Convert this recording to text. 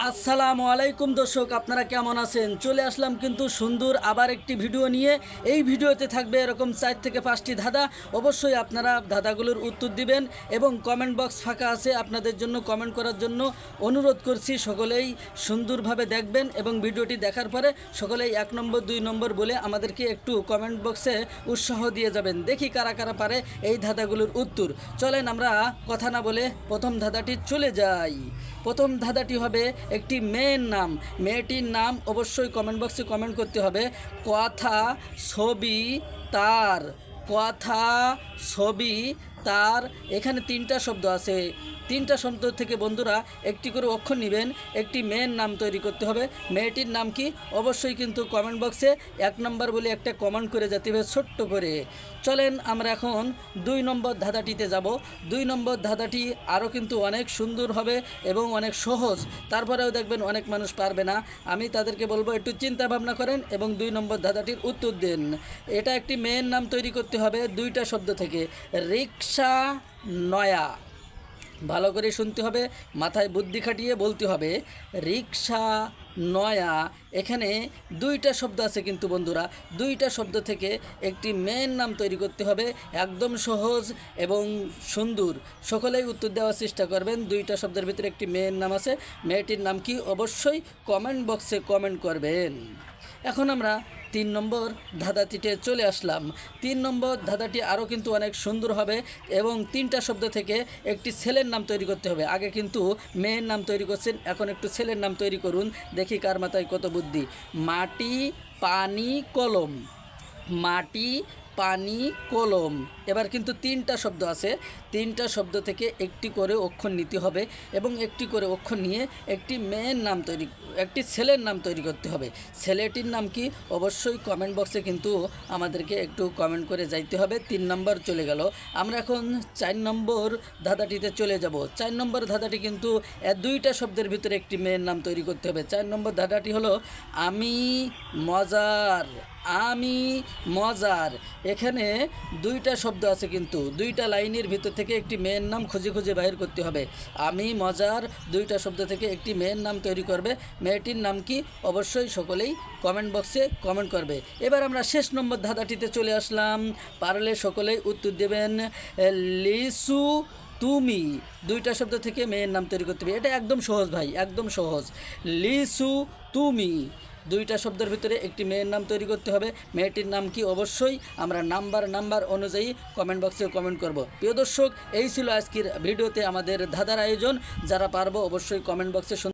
আসসালামু আলাইকুম দর্শক, আপনারা কেমন আছেন? চলে আসলাম কিন্তু সুন্দর আবার একটি ভিডিও নিয়ে। এই ভিডিওতে থাকবে এরকম চার থেকে পাঁচটি ধাঁধা। অবশ্যই আপনারা ধাঁধাগুলোর উত্তর দিবেন এবং কমেন্ট বক্স ফাঁকা আছে। আপনাদের জন্য কমেন্ট করার জন্য অনুরোধ করছি সকলেই সুন্দরভাবে দেখবেন এবং ভিডিওটি দেখার পরে সকলেই এক নম্বর, দুই নম্বর বলে আমাদেরকে একটু কমেন্ট বক্সে উৎসাহ দিয়ে যাবেন। দেখি কারা কারা পারে এই ধাঁধাগুলোর উত্তর। চলেন আমরা কথা না বলে প্রথম ধাঁধাটি চলে যাই। প্রথম ধাঁধাটি হবে একটি মেয়ের নাম। মেয়েটির নাম অবশ্যই কমেন্ট বক্সে কমেন্ট করতে হবে। কথা ছবি তার। কথা, ছবি, তার, এখানে তিনটা শব্দ আছে। তিনটা শব্দ থেকে বন্ধুরা, একটি করে অক্ষর নেবেন, একটি মেয়ের নাম তৈরি করতে হবে। মেয়েটির নাম কি? অবশ্যই কিন্তু কমেন্ট বক্সে এক নম্বর বলে একটা কমেন্ট করে যেতে হবে ছোট্ট করে। চলেন আমরা এখন দুই নম্বর ধাঁধাটিতে যাব। দুই নম্বর ধাঁধাটি আরও কিন্তু অনেক সুন্দর হবে এবং অনেক সহজ। তারপরেও দেখবেন অনেক মানুষ পারবে না। আমি তাদেরকে বলব, একটু চিন্তা ভাবনা করেন এবং দুই নম্বর ধাঁধাটির উত্তর দেন। এটা একটি মেয়ের নাম তৈরি করতে হবে দুইটা শব্দ থেকে। রিক্সা নয়া। ভালো করে শুনতে হবে, মাথায় বুদ্ধি খাটিয়ে বলতে হবে, রিক্সা নয়া। এখানে দুইটা শব্দ আছে কিন্তু বন্ধুরা, দুইটা শব্দ থেকে একটি মেয়ের নাম তৈরি করতে হবে, একদম সহজ এবং সুন্দর। সকলেই উত্তর দেওয়ার চেষ্টা করবেন, দুইটা শব্দের ভিতরে একটি মেয়ের নাম আছে, মেয়েটির নাম কি? অবশ্যই কমেন্ট বক্সে কমেন্ট করবেন। এখন আমরা তিন নম্বর ধাঁধাটিতে চলে আসলাম। তিন নম্বর ধাঁধাটি আরও কিন্তু অনেক সুন্দর হবে এবং তিনটা শব্দ থেকে একটি ছেলের নাম তৈরি করতে হবে। আগে কিন্তু মেয়ের নাম তৈরি করছেন, এখন একটু ছেলের নাম তৈরি করুন। দেখি কার মাথায় কত বুদ্ধি। মাটি, পানি, কলম। মাটি পানি কলম। এবার কিন্তু তিনটা শব্দ আছে। তিনটা শব্দ থেকে একটি করে অক্ষর নিতে হবে এবং একটি করে অক্ষর নিয়ে একটি মেয়ের নাম তৈরি, একটি ছেলের নাম তৈরি করতে হবে। ছেলেটির নাম কি? অবশ্যই কমেন্ট বক্সে কিন্তু আমাদেরকে একটু কমেন্ট করে যাইতে হবে। তিন নম্বর চলে গেল। আমরা এখন চার নম্বর ধাঁধাটিতে চলে যাব। চার নম্বর ধাঁধাটি কিন্তু দুইটা শব্দের ভিতরে একটি মেয়ের নাম তৈরি করতে হবে। চার নম্বর ধাঁধাটি হলো, আমি মজার। আমি মজার। এখানে দুইটা শব্দ আছে কিন্তু। দুইটা লাইনের ভিতর থেকে একটি মেয়ের নাম খুঁজে খুঁজে বাইর করতে হবে। আমি মজার দুইটা শব্দ থেকে একটি মেয়ের নাম তৈরি করবে। মেয়েটির নাম কি? অবশ্যই সকলেই কমেন্ট বক্সে কমেন্ট করবে। এবার আমরা শেষ নম্বর ধাঁধাটিতে চলে আসলাম। পারলে সকলেই উত্তর দেবেন লিসু তুমি। দুইটা শব্দ থেকে মেয়ের নাম তৈরি করতে হবে। এটা একদম সহজ ভাই, একদম সহজ। লিসু তুমি। দুইটা শব্দের ভিতরে একটি মেয়ের নাম তৈরি করতে হবে। মেয়েটির নাম কি? অবশ্যই আমরা নাম্বার নাম্বার অনুযায়ী কমেন্ট বক্সে কমেন্ট করব। প্রিয় দর্শক, এই ছিল আজকের ভিডিওতে আমাদের ধাঁধার আয়োজন। যারা পারব অবশ্যই কমেন্ট বক্সে